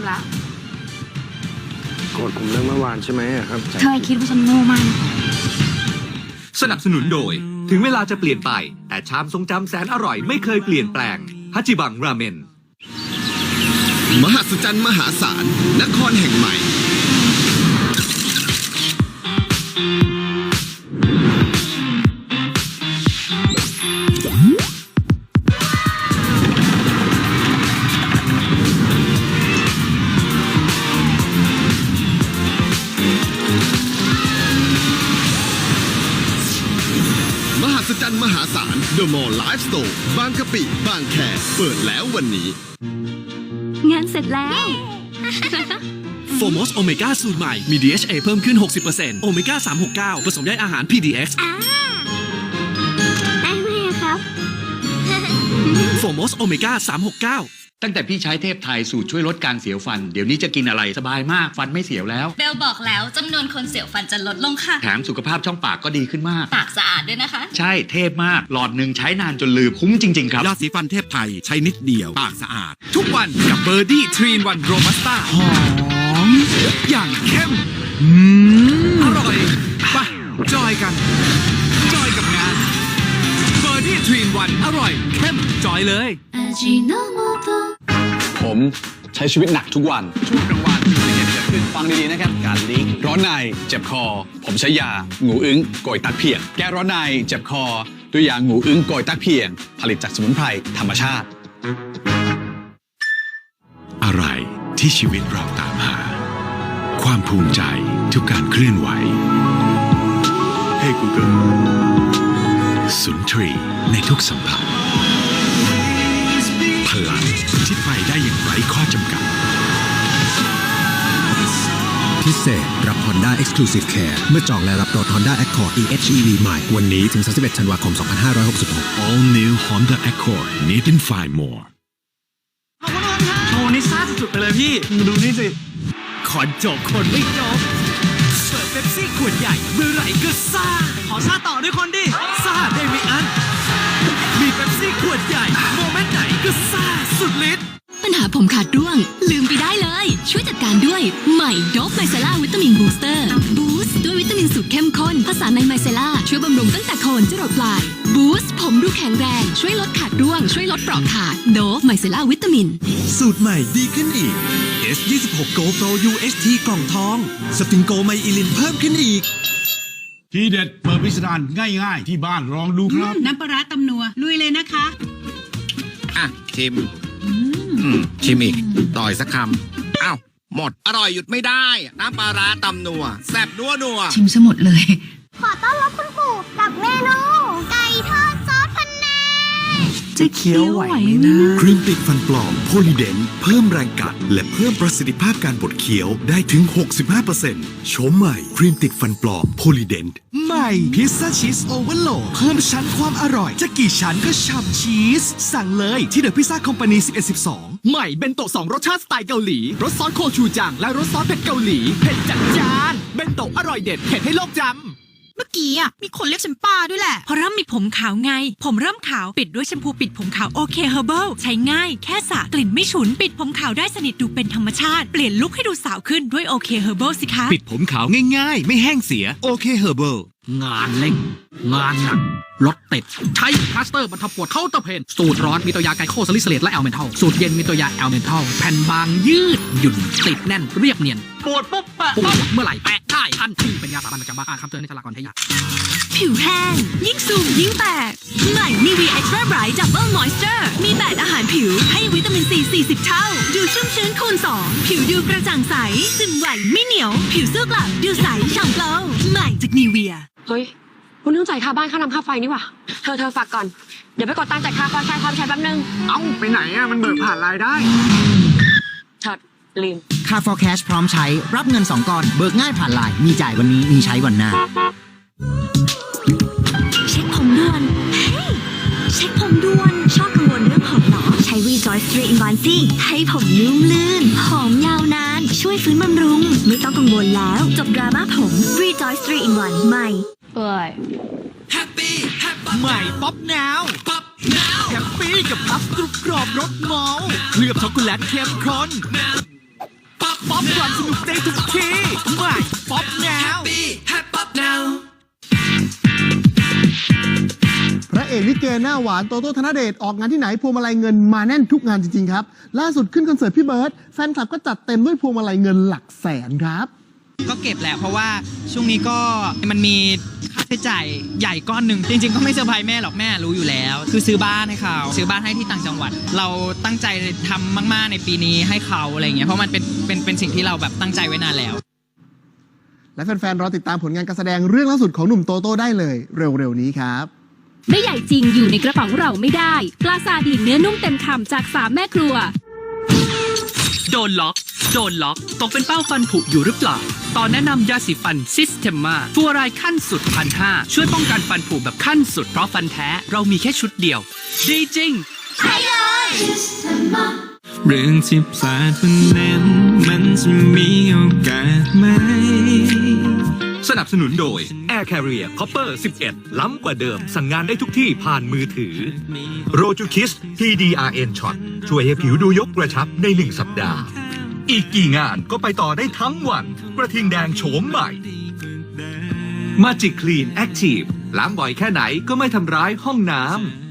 ำละโกรธผมเรื่องเมื่อวานใช่ไหมอะครับเธอคิดว่าฉันโง่มากสนับสนุนโดย ถึงเวลาจะเปลี่ยนไป แต่ชามทรงจำแสนอร่อยไม่เคยเปลี่ยนแปลงฮัจิบังราเมน มหัศจรรย์มหาศาลนครแห่งใหม่ มหัศจรรย์มหาศาล The Mall Live Store บางกะปิ บางแคเปิดแล้ววันนี้ งานเสร็จแล้ว โฟมอสโอเมก้าสูตรใหม่ มี DHA เพิ่มขึ้น 60%โอเมก้า 369 ผสมใยอาหาร PDX ได้ไหมอะครับ โฟมอสโอเมก้า 369 ตั้งแต่พี่ใช้เทพไทยสูตรช่วยลดการเสียวฟัน เดี๋ยวนี้จะกินอะไรสบายมากฟันไม่เสียวแล้ว เบลบอกแล้วจำนวนคนเสียวฟันจะลดลงค่ะ แถมสุขภาพช่องปากก็ดีขึ้นมาก ปากสะอาดด้วยนะคะ ใช่เทพมาก หลอดหนึ่งใช้นานจนลืมคุ้มจริง ๆ ครับยาสีฟันเทพไทยใช้นิดเดียว ปากสะอาด ทุกวันกับเบอร์ดี้ทรีนวันโรบัสต้าหอมอย่างเข้มอืมอร่อยไปจอยกัน จอยกับงานเบอร์ดี้ทรีนวันอร่อยเข้มจอยเลย ผมใช้ชีวิตหนักทุกวัน ช่วงกลางวันมีสิ่งเกิดขึ้นฟังดีๆนะครับ การลิงร้อนในเจ็บคอ ผมใช้ยางูอึ้งโกยตักเพียง แก้ร้อนในเจ็บคอ ด้วยยางูอึ้งโกยตักเพียง ผลิตจากสมุนไพรธรรมชาติ อะไรที่ชีวิตเราตามหา ความภูมิใจทุกการเคลื่อนไหวให้ Google สุนทรีในทุกสัมผัส พลังที่ไปได้อย่างไร้ข้อจำกัด พิเศษ รับ Honda Exclusive Care เมื่อจองและรับรถ Honda Accord EHEV ใหม่ วันนี้ถึง 31 ธันวาคม 2566 All new Honda Accord Need and Find More โชว์นี่ซ่าสุดๆไปเลยพี่ ดูนี่สิ ขอนจบคนไม่จบ เปิดเป๊ปซี่ขวดใหญ่เมื่อไหร่ก็ซ่า ขอซ่าต่อด้วยคนดิ ซ่าได้ไม่อัน มีเป๊ปซี่ขวดใหญ่ สุดฤทธิ์ปัญหาผมขาดร่วง ลืมไปได้เลย ช่วยจัดการด้วยใหม่โดฟไมเซล่าวิตามินบูสเตอร์บูสต์ด้วยวิตามินสูตรเข้มข้นผสานในไมเซล่าช่วยบำรุงตั้งแต่โคนจรดปลายบูสต์ผมดูแข็งแรง ช่วยลดขาดร่วง ช่วยลดเปราะขาดโดฟไมเซล่าวิตามิน สูตรใหม่ดีขึ้นอีก S26 Go Pro UHT กล่องทองสติงโกไมอิลินเพิ่มขึ้นอีกทีเด็ดเปิดพิสดารง่าย ๆ ที่บ้านลองดูครับ น้ำปลาตำนัวลุยเลยนะคะ อะชิม ชิมอีกต่อยสักคำอ้าวหมด อร่อยหยุดไม่ได้ น้ำปลาร้าตำนัวแซ่บนัวนัวชิมสมุดเลย ขอต้อนรับคุณปู่กับเมนูไก่ทอดซอสพันแนจะเคี้ยวไหวไหมนะ ครีมติดฟันปลอมโพลีเดนเพิ่มแรงกัด และเพิ่มประสิทธิภาพการบดเคี้ยวได้ถึง 65%ชมใหม่ ครีมติดฟันปลอมโพลีเดนใหม่ พิซซ่าชีสโอเวอร์โหลดเพิ่มชั้นความอร่อย จะกี่ชั้นก็ฉ่ำชีส สั่งเลยที่เดอะพิซซ่าคอมพานี1112 ใหม่เบนโตะสองรสชาติสไตล์เกาหลี รสซอสโคชูจัง และรสซอสเผ็ดเกาหลี เผ็ดจัดจาน เบนโตะอร่อยเด็ดเผ็ดให้โลกจำเมื่อกี้อะมีคนเรียกฉันป้าด้วยแหละ เพราะเริ่มมีผมขาวไง ผมเริ่มขาวปิดด้วยแชมพูปิดผมขาวโอเคเฮอร์เบิลใช้ง่ายแค่สระกลิ่นไม่ฉุน ปิดผมขาวได้สนิทดูเป็นธรรมชาติ เปลี่ยนลุคให้ดูสาวขึ้นด้วยโอเคเฮอร์เบิลสิคะ ปิดผมขาวง่ายๆ ไม่แห้งเสียโอเคเฮอร์เบิล งานเร่ง งานหนักรถติด ใช้พลาสเตอร์บรรเทาปวดเข้าน์เตอร์เพน สูตรร้อนมีตัวยาไกลโคซาลิสเลตและแอลเมนทอลสูตรเย็นมีตัวยาแอลเมนทอลแผ่นบางยืด หยุ่น ติดแน่นเรียบเนียน ปวดปุ๊บปะปวดเมื่อไหร่แปะได้ทันทีเป็นยาสามัญประจำบ้านอ่านคำเตือนในฉลากก่อนใช้ยา ผิวแห้ง ยิ่งสูงยิ่งแตก ใหม่นีวีเอ็กซ์ตร้าไบรท์ดับเบิลมอยส์เจอร์มี8อาหารผิวให้วิตามินซี40 เท่า ดูชุ่มชื้นคูณ 2 ผิวดูกระจ่างใสซึมไหวไม่เหนียว ผิวสู้กลับดูใสฉ่ำเกลาใหม่จากนีเวีย เฮ้ยคุณต้องจ่ายค่าบ้านค่าน้ำค่าไฟนี่หว่าเธอเธอฝากก่อน เดี๋ยวไปกดตังค์จ่ายค่าไฟแค่ความใช้แป๊บนึง เอ้าไปไหนอะมันเบิกผ่านรายได้เถิดลืม ค่า for cash พร้อมใช้รับเงิน 2ก้อน เบิกง่ายผ่านไลน์มีจ่ายวันนี้มีใช้วันหน้า เช็คผมด่วนเฮ้ยเช็คผม เหรอใช้ Rejoice 3 in 1สิให้ผมนุ่มลื่น หอมยาวนาน ช่วยฟื้นบำรุง ไม่ต้องกังวลแล้ว จบดราม่าผม Rejoice 3 in 1ใหม่เอ้ยใหม่ป๊อปนาวป๊อปนาวแฮปปี้กับพับกรุบกรอบรสเมาส์เคลือบช็อกโกแลตเข้มข้นสนุกได้ทุกทีใหม่ป๊อปแนว เอกลิเกหน้าหวานโตโต้ธนเดชออกงานที่ไหนพวงมาลัยเงินมาแน่นทุกงานจริงๆครับล่าสุดขึ้นคอนเสิร์ตพี่เบิร์ดแฟนคลับก็จัดเต็มด้วยพวงมาลัยเงินหลักแสนครับ ก็เก็บแหละเพราะว่าช่วงนี้ก็มันมีค่าใช้จ่ายใหญ่ก้อนหนึ่งจริง ๆ ก็ไม่เซอร์ไพรส์แม่หรอกแม่รู้อยู่แล้ว คือซื้อบ้านให้เขาซื้อบ้านให้ที่ต่างจังหวัด เราตั้งใจทำมากๆในปีนี้ให้เขาอะไรอย่างเงี้ยเพราะมันเป็นเป็นเป็นสิ่งที่เราแบบตั้งใจไว้นานแล้ว และแฟนๆรอติดตามผลงานการแสดงเรื่องล่าสุดของหนุ่มโตโต้ได้เลย เร็วๆนี้ครับ ไม่ใหญ่จริงอยู่ในกระเป๋าเราไม่ได้ ปลาซาดีนเนื้อนุ่มเต็มคำจากสามแม่ครัว โดนล็อก โดนล็อก ตกเป็นเป้าฟันผุอยู่หรือเปล่า ตอนแนะนำยาสีฟันซิสเทมมาฟัวรายขั้นสุดพันห้าช่วยป้องกันฟันผุแบบขั้นสุดเพราะฟันแท้เรามีแค่ชุดเดียว ดีจริง ใช่เลย เรื่องที่พลาดวันนั้นมันจะมีโอกาสไหมส นับสนุนโดย Air Carrier Copper 11 ล้ำกว่าเดิม สั่งงานได้ทุกที่ผ่านมือถือ r o j u k i s PDRN Shot ช่วยให้ผิวดูยกกระชับในหนึ่งสัปดาห์ อีกกี่งานก็ไปต่อได้ทั้งวัน กระทิงแดงโฉมใหม่ Magic Clean Active ล้างบ่อยแค่ไหนก็ไม่ทำร้ายห้องน้ำ